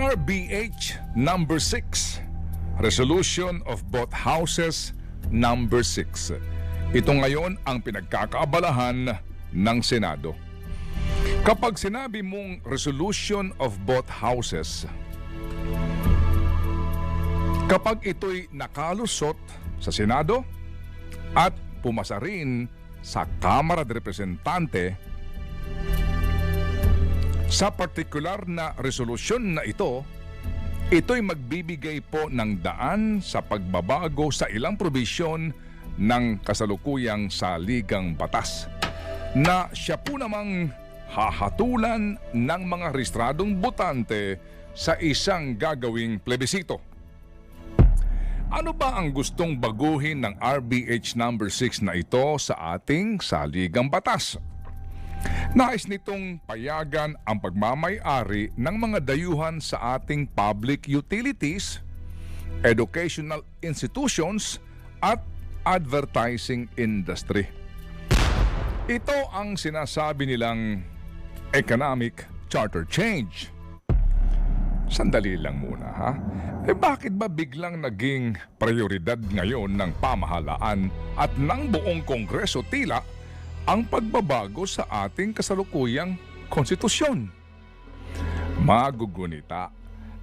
RBH number 6, Resolution of both Houses number 6. Ito ngayon ang pinagkakaabalahan ng Senado. Kapag sinabi mong Resolution of both Houses, kapag ito'y nakalusot sa Senado at pumasa rin sa Kamara de Representante, sa partikular na resolusyon na ito, ito'y magbibigay po ng daan sa pagbabago sa ilang probisyon ng kasalukuyang saligang batas na siya po namang hahatulan ng mga rehistradong botante sa isang gagawing plebisito. Ano ba ang gustong baguhin ng RBH number 6 na ito sa ating saligang batas? Nais nitong payagan ang pagmamay-ari ng mga dayuhan sa ating public utilities, educational institutions at advertising industry. Ito ang sinasabi nilang economic charter change. Sandali lang muna ha. Eh bakit ba biglang naging prioridad ngayon ng pamahalaan at ng buong kongreso tila ang pagbabago sa ating kasalukuyang konstitusyon? Magugunita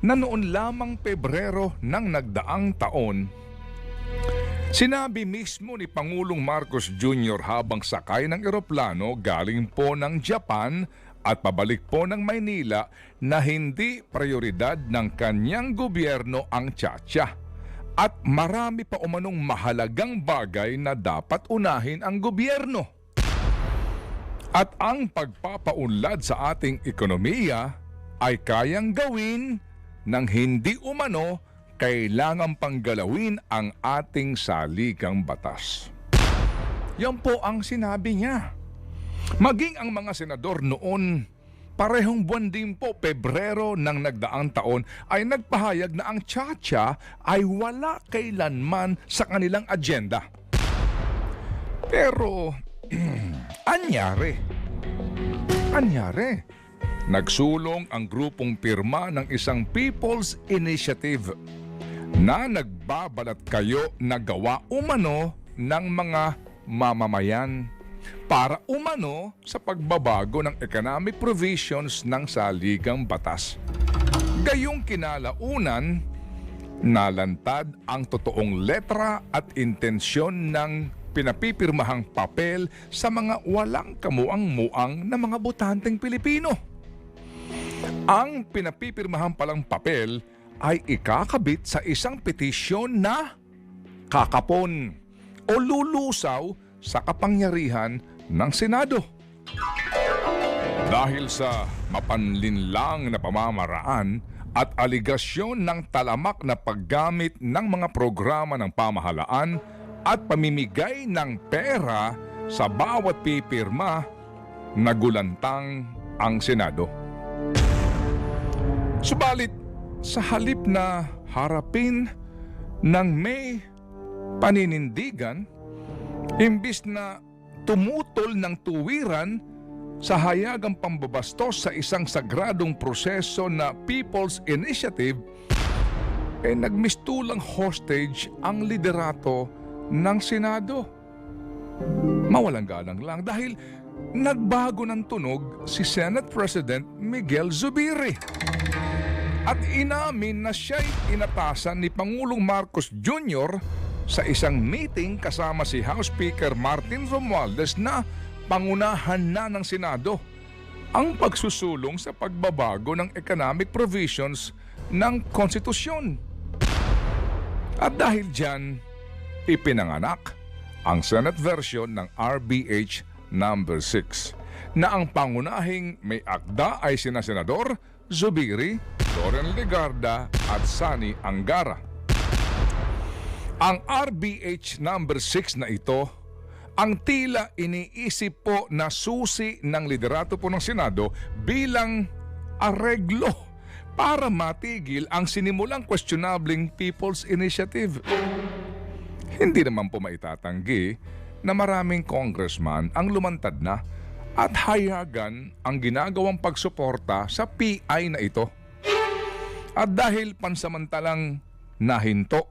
na noon lamang Pebrero ng nagdaang taon Sinabi mismo ni Pangulong Marcos Jr. habang sakay ng eroplano galing po ng Japan at pabalik po ng Maynila na hindi prioridad ng kanyang gobyerno ang tsatsya. At marami pa umanong mahalagang bagay na dapat unahin ang gobyerno. At ang pagpapaunlad sa ating ekonomiya ay kayang gawin ng hindi umano kailangan panggalawin ang ating saligang batas. Yan po ang sinabi niya. Maging ang mga senador noon, parehong buwan din po, Pebrero ng nagdaang taon, ay nagpahayag na ang tsatsya ay wala kailanman sa kanilang agenda. Pero, anyari? Anyari? Nagsulong ang grupong pirma ng isang People's Initiative na nagbabalat kayo na gawa umano ng mga mamamayan para umano sa pagbabago ng economic provisions ng saligang batas. Gayong kinalaunan, nalantad ang totoong letra at intensyon ng pinapipirmahang papel sa mga walang kamuang-muang na mga botanteng Pilipino. Ang pinapipirmahan palang papel ay ikakabit sa isang petisyon na kakapon o lulusaw sa kapangyarihan ng Senado. Dahil sa mapanlinlang na pamamaraan at aligasyon ng talamak na paggamit ng mga programa ng pamahalaan at pamimigay ng pera sa bawat pipirma, nagulantang ang Senado. Subalit, sa halip na harapin ng may paninindigan, imbis na tumutol ng tuwiran sa hayagang pambabastos sa isang sagradong proseso na People's Initiative, eh nagmistulang hostage ang liderato ng Senado. Mawalang galang lang dahil nagbago ng tunog si Senate President Miguel Zubiri at inamin na siya'y inatasan ni Pangulong Marcos Jr. sa isang meeting kasama si House Speaker Martin Romualdez na pangunahan na ng Senado ang pagsusulong sa pagbabago ng economic provisions ng konstitusyon. At dahil dyan, ipinanganak ang Senate version ng RBH number 6 na ang pangunahing may akda ay sina Senador Zubiri, Loren Legarda at Sani Angara. Ang RBH number 6 na ito ang tila iniisip po na susi ng liderato po ng Senado bilang areglo para matigil ang sinimulang questionabling People's Initiative. Hindi naman po maitatanggi na maraming congressman ang lumantad na at hayagan ang ginagawang pagsuporta sa PI na ito. At dahil pansamantalang nahinto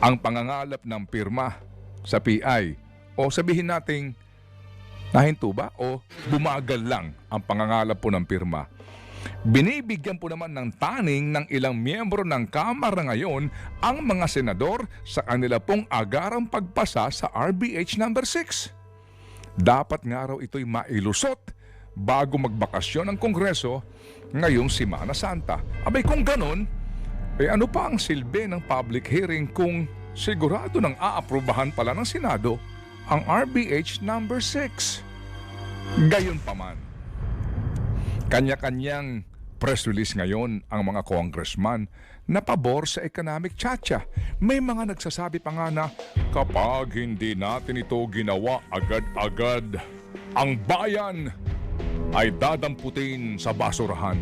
ang pangangalap ng pirma sa PI o sabihin nating nahinto ba o bumagal lang ang pangangalap po ng pirma. Binibigyan po naman ng taning ng ilang miyembro ng Kamara ngayon ang mga senador sa kanila pong agarang pagpasa sa RBH number 6. Dapat nga raw ito'y mailusot bago magbakasyon ang Kongreso ngayong Simana Santa. Abay kung ganon, eh ano pa ang silbi ng public hearing kung sigurado nang aaprubahan pala ng Senado ang RBH number 6? Gayon pa man, kanya-kanyang press release ngayon ang mga congressman na pabor sa economic chacha. May mga nagsasabi pa nga na kapag hindi natin ito ginawa agad-agad, ang bayan ay dadamputin sa basurahan.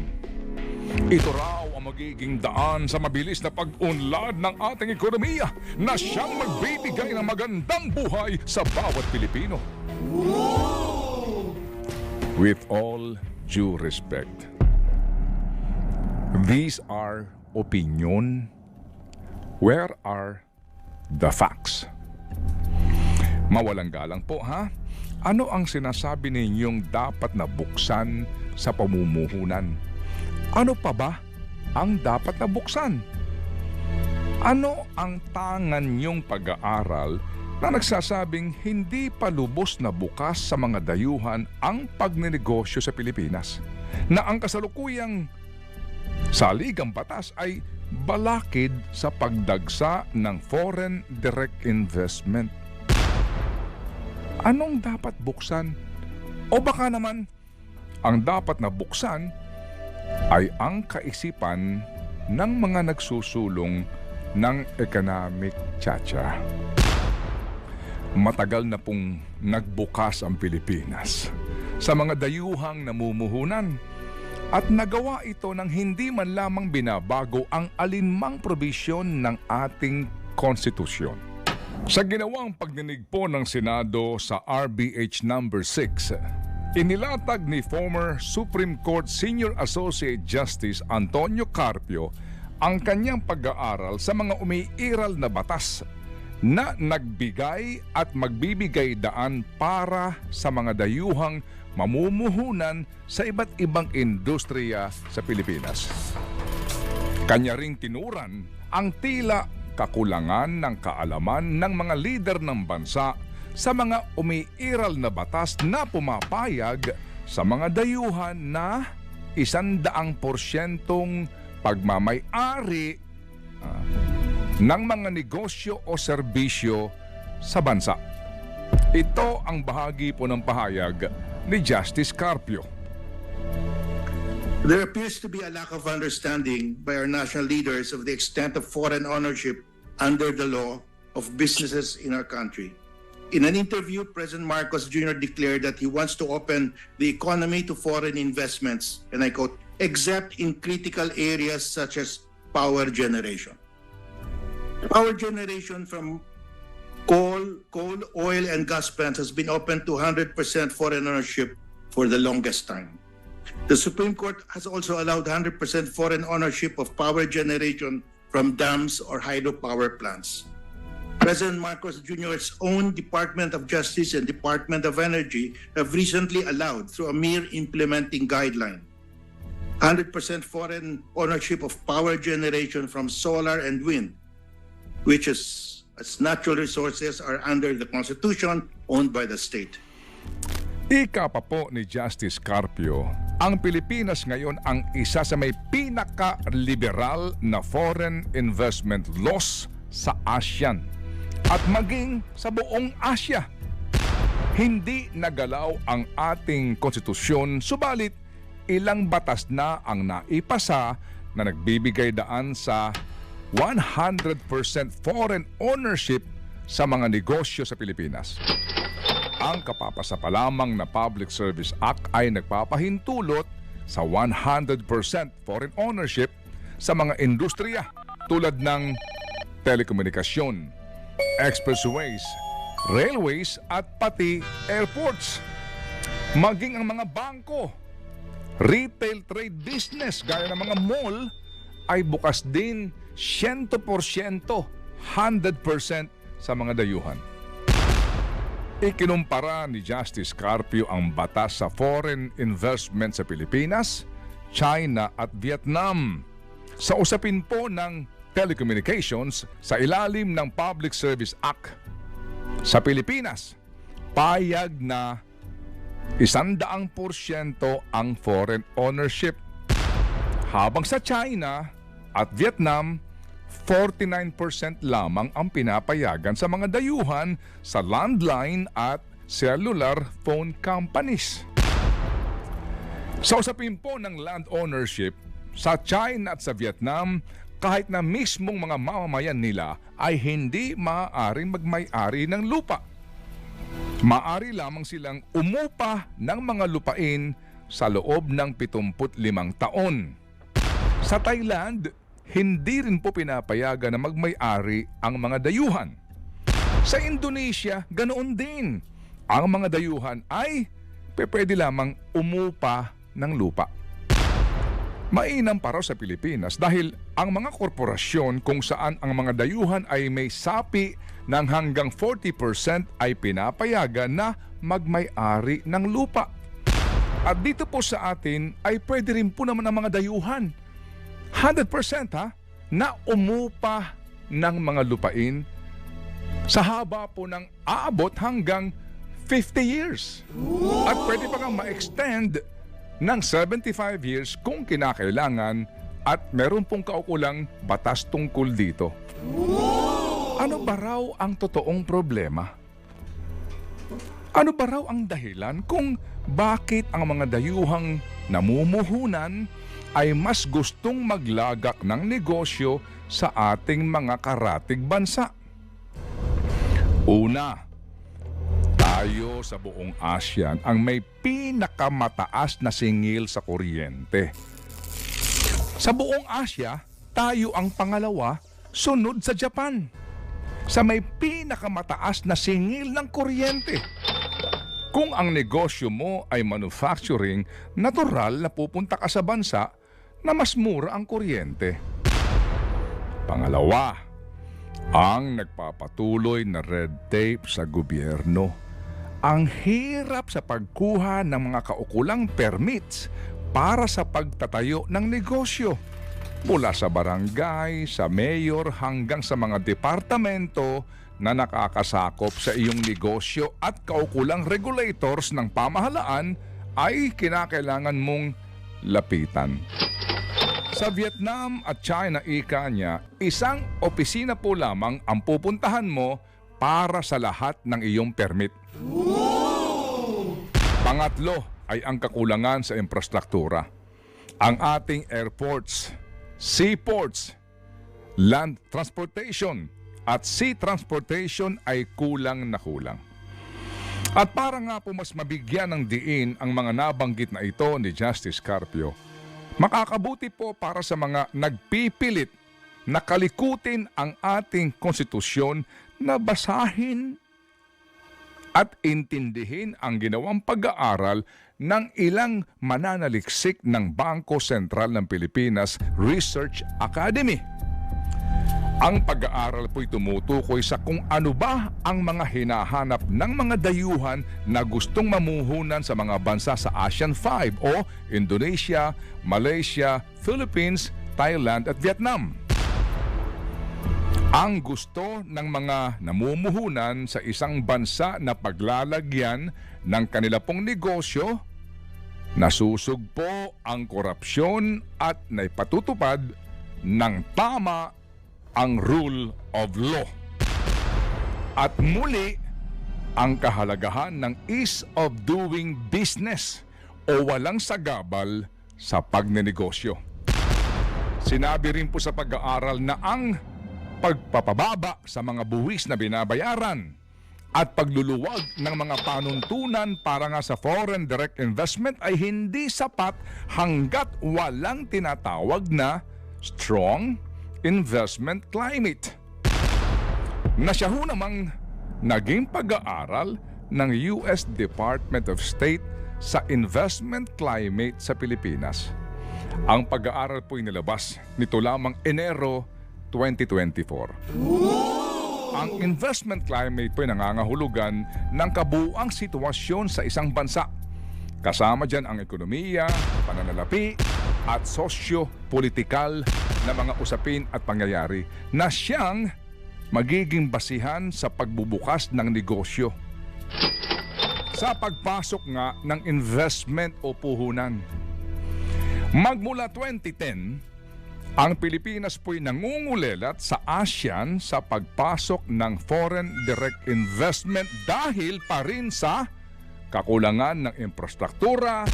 Ito raw ang magiging daan sa mabilis na pag-unlad ng ating ekonomiya na siyang magbibigay ng magandang buhay sa bawat Pilipino. With all due respect, these are opinion. Where are the facts? Mawalang galang po ha? Ano ang sinasabi ninyong dapat na buksan sa pamumuhunan? Ano pa ba ang dapat na buksan? Ano ang tangan niyong pag-aaral na nagsasabing hindi pa lubos na bukas sa mga dayuhan ang pagnenegosyo sa Pilipinas? Na ang kasalukuyang saligang batas ay balakid sa pagdagsa ng foreign direct investment. Anong dapat buksan? O baka naman, ang dapat na buksan ay ang kaisipan ng mga nagsusulong ng economic chacha. Matagal na pong nagbukas ang Pilipinas sa mga dayuhang namumuhunan at nagawa ito ng hindi man lamang binabago ang alinmang probisyon ng ating konstitusyon. Sa ginawang pagdinig po ng Senado sa RBH number 6, inilatag ni former Supreme Court Senior Associate Justice Antonio Carpio ang kanyang pag-aaral sa mga umiiral na batas na nagbigay at magbibigay daan para sa mga dayuhang mamumuhunan sa iba't ibang industriya sa Pilipinas. Kanya ring tinuran ang tila kakulangan ng kaalaman ng mga lider ng bansa sa mga umiiral na batas na pumapayag sa mga dayuhan na isandaang porsyentong pagmamay-ari ah, ng mga negosyo o serbisyo sa bansa. Ito ang bahagi po ng pahayag ni Justice Carpio. There appears to be a lack of understanding by our national leaders of the extent of foreign ownership under the law of businesses in our country. In an interview, President Marcos Jr. declared that he wants to open the economy to foreign investments, and I quote, except in critical areas such as power generation. Power generation from coal, coal, oil, and gas plants has been open to 100% foreign ownership for the longest time. The Supreme Court has also allowed 100% foreign ownership of power generation from dams or hydropower plants. President Marcos Jr.'s own Department of Justice and Department of Energy have recently allowed, through a mere implementing guideline, 100% foreign ownership of power generation from solar and wind, which is as natural resources are under the Constitution owned by the state. Ika pa po ni Justice Carpio, ang Pilipinas ngayon ang isa sa may pinaka-liberal na foreign investment laws sa ASEAN at maging sa buong Asia. Hindi nagalaw ang ating konstitusyon, subalit ilang batas na ang naipasa na nagbibigay daan sa 100% foreign ownership sa mga negosyo sa Pilipinas. Ang kapapasa pa lamang na Public Service Act ay nagpapahintulot sa 100% foreign ownership sa mga industriya tulad ng telekomunikasyon, expressways, railways at pati airports. Maging ang mga bangko, retail trade business gaya ng mga mall ay bukas din 100%, 100% sa mga dayuhan. Ikinumpara ni Justice Carpio ang batas sa foreign investment sa Pilipinas, China at Vietnam. Sa usapin po ng telecommunications sa ilalim ng Public Service Act sa Pilipinas, payag na isandaang porsyento ang foreign ownership. Habang sa China at Vietnam, 49% lamang ang pinapayagan sa mga dayuhan sa landline at cellular phone companies. Sa usapin po ng land ownership, sa China at sa Vietnam, kahit na mismong mga mamamayan nila ay hindi maaaring magmay-ari ng lupa. Maari lamang silang umupa ng mga lupain sa loob ng 75 taon. Sa Thailand, hindi rin po pinapayagan na magmay-ari ang mga dayuhan. Sa Indonesia, ganoon din. Ang mga dayuhan ay pwede lamang umupa ng lupa. Mainam pa raw sa Pilipinas dahil ang mga korporasyon kung saan ang mga dayuhan ay may sapi ng hanggang 40% ay pinapayagan na magmay-ari ng lupa. At dito po sa atin ay pwede rin po naman ang mga dayuhan 100% ha, na umupa ng mga lupain sa haba po ng aabot hanggang 50 years. At pwede pa nga ma-extend ng 75 years kung kinakailangan at meron pong kaukulang batas tungkol dito. Ano ba raw ang totoong problema? Ano ba raw ang dahilan kung bakit ang mga dayuhang namumuhunan ay mas gustong maglagak ng negosyo sa ating mga karatig bansa. Una, tayo sa buong ASEAN ang may pinakamataas na singil sa kuryente. Sa buong Asia, tayo ang pangalawa sunod sa Japan sa may pinakamataas na singil ng kuryente. Kung ang negosyo mo ay manufacturing, natural na pupunta ka sa bansa na mas mura ang kuryente. Pangalawa, ang nagpapatuloy na red tape sa gobyerno. Ang hirap sa pagkuha ng mga kaukulang permits para sa pagtatayo ng negosyo. Mula sa barangay, sa mayor hanggang sa mga departamento na nakakasakop sa iyong negosyo at kaukulang regulators ng pamahalaan ay kinakailangan mong lapitan. Sa Vietnam at China ika niya, isang opisina po lamang ang pupuntahan mo para sa lahat ng iyong permit. Pangatlo ay ang kakulangan sa infrastruktura. Ang ating airports, seaports, land transportation at sea transportation ay kulang na kulang. At para nga po mas mabigyan ng diin ang mga nabanggit na ito ni Justice Carpio, makakabuti po para sa mga nagpipilit na kalikutin ang ating konstitusyon na basahin at intindihin ang ginawang pag-aaral ng ilang mananaliksik ng Bangko Sentral ng Pilipinas Research Academy. Ang pag-aaral po'y tumutukoy sa kung ano ba ang mga hinahanap ng mga dayuhan na gustong mamuhunan sa mga bansa sa ASEAN 5 o Indonesia, Malaysia, Philippines, Thailand at Vietnam. Ang gusto ng mga namumuhunan sa isang bansa na paglalagyan ng kanila pong negosyo, nasusugpo ang korupsyon at naipatutupad ng tama ang rule of law. At muli, ang kahalagahan ng ease of doing business o walang sagabal sa pagnenegosyo. Sinabi rin po sa pag-aaral na ang pagpapababa sa mga buwis na binabayaran at pagluluwag ng mga panuntunan para nga sa foreign direct investment ay hindi sapat hanggat walang tinatawag na strong investment climate. Na siya ho namang naging pag-aaral ng US Department of State sa investment climate sa Pilipinas. Ang pag-aaral po inilabas nito lamang Enero 2024. Ang investment climate po ay nangangahulugan ng kabuuang sitwasyon sa isang bansa. Kasama dyan ang ekonomiya, pananalapi, at sosyo-politikal na mga usapin at pangyayari na siyang magiging basihan sa pagbubukas ng negosyo. Sa pagpasok nga ng investment o puhunan. Magmula 2010, ang Pilipinas po'y nangungulelat sa ASEAN sa pagpasok ng foreign direct investment dahil pa rin sa kakulangan ng infrastruktura,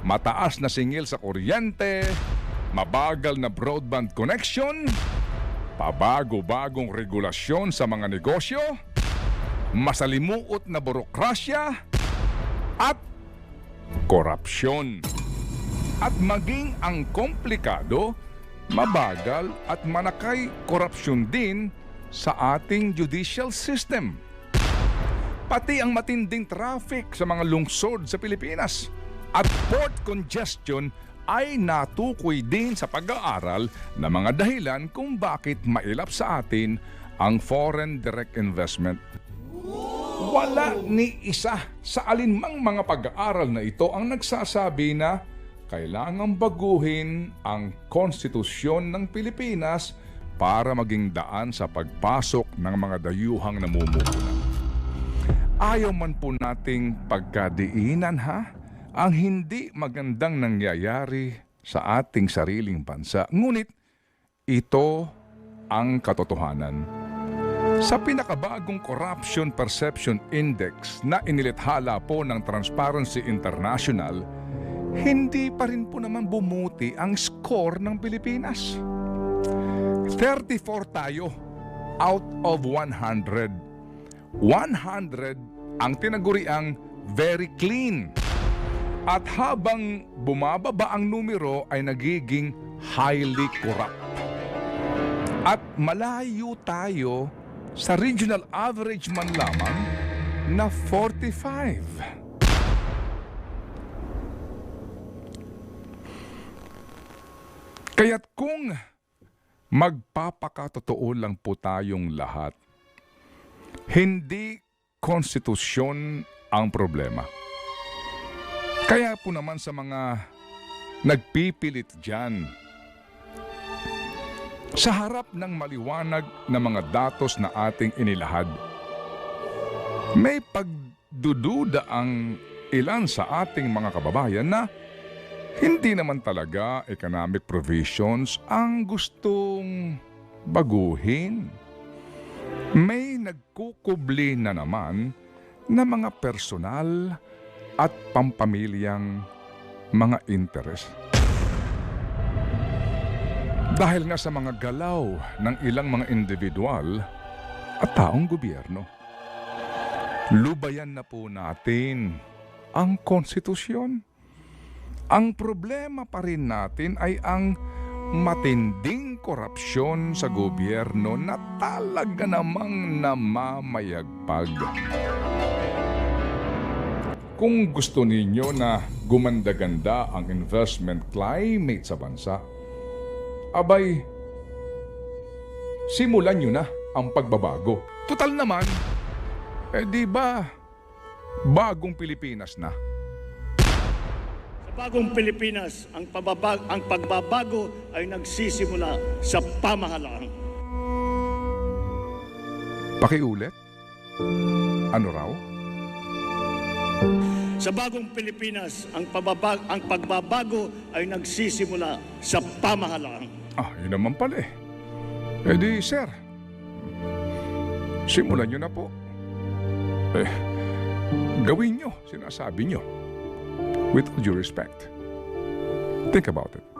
mataas na singil sa kuryente, mabagal na broadband connection, pabago-bagong regulasyon sa mga negosyo, masalimuot na burokrasya, at korupsyon. At maging ang komplikado, mabagal at manakay korupsyon din sa ating judicial system. Pati ang matinding traffic sa mga lungsod sa Pilipinas at port congestion ay natukoy din sa pag-aaral na mga dahilan kung bakit mailap sa atin ang foreign direct investment wala ni isa sa alinmang mga pag-aaral na ito ang nagsasabi na kailangang baguhin ang konstitusyon ng Pilipinas para maging daan sa pagpasok ng mga dayuhang namumuhunan. Ayaw man po nating pagkadiinan ha ang hindi magandang nangyayari sa ating sariling bansa. Ngunit ito ang katotohanan. Sa pinakabagong Corruption Perception Index na inilithala po ng Transparency International, hindi pa rin po naman bumuti ang score ng Pilipinas. 34 tayo out of 100. 100 ang tinaguriang very clean. At habang bumababa ang numero ay nagiging highly corrupt. At malayo tayo sa regional average man lamang na 45. Kaya't kung magpapakatotoo lang po tayong lahat, hindi konstitusyon ang problema. Kaya po naman sa mga nagpipilit dyan, sa harap ng maliwanag na mga datos na ating inilahad, may pagdududa ang ilan sa ating mga kababayan na hindi naman talaga economic provisions ang gustong baguhin. May nagkukubli na naman na mga personal at pampamilyang mga interes. Dahil nga sa mga galaw ng ilang mga individual at taong gobyerno. Lubayan na po natin ang konstitusyon. Ang problema pa rin natin ay ang matinding korupsyon sa gobyerno na talaga namang namamayagpag. Kung gusto ninyo na gumanda-ganda ang investment climate sa bansa, abay, simulan nyo na ang pagbabago. Total naman, eh di ba, bagong Pilipinas na. Sa bagong Pilipinas, ang, pababag, ang pagbabago ay nagsisimula sa pamahalaan. Pakiulit? Ano raw? Sa bagong Pilipinas, ang, pababag, ang pagbabago ay nagsisimula sa pamahalaan. Ah, yun naman pala eh. Eh di, sir, simulan nyo na po. Eh, gawin nyo, sinasabi nyo. With all due respect. Think about it.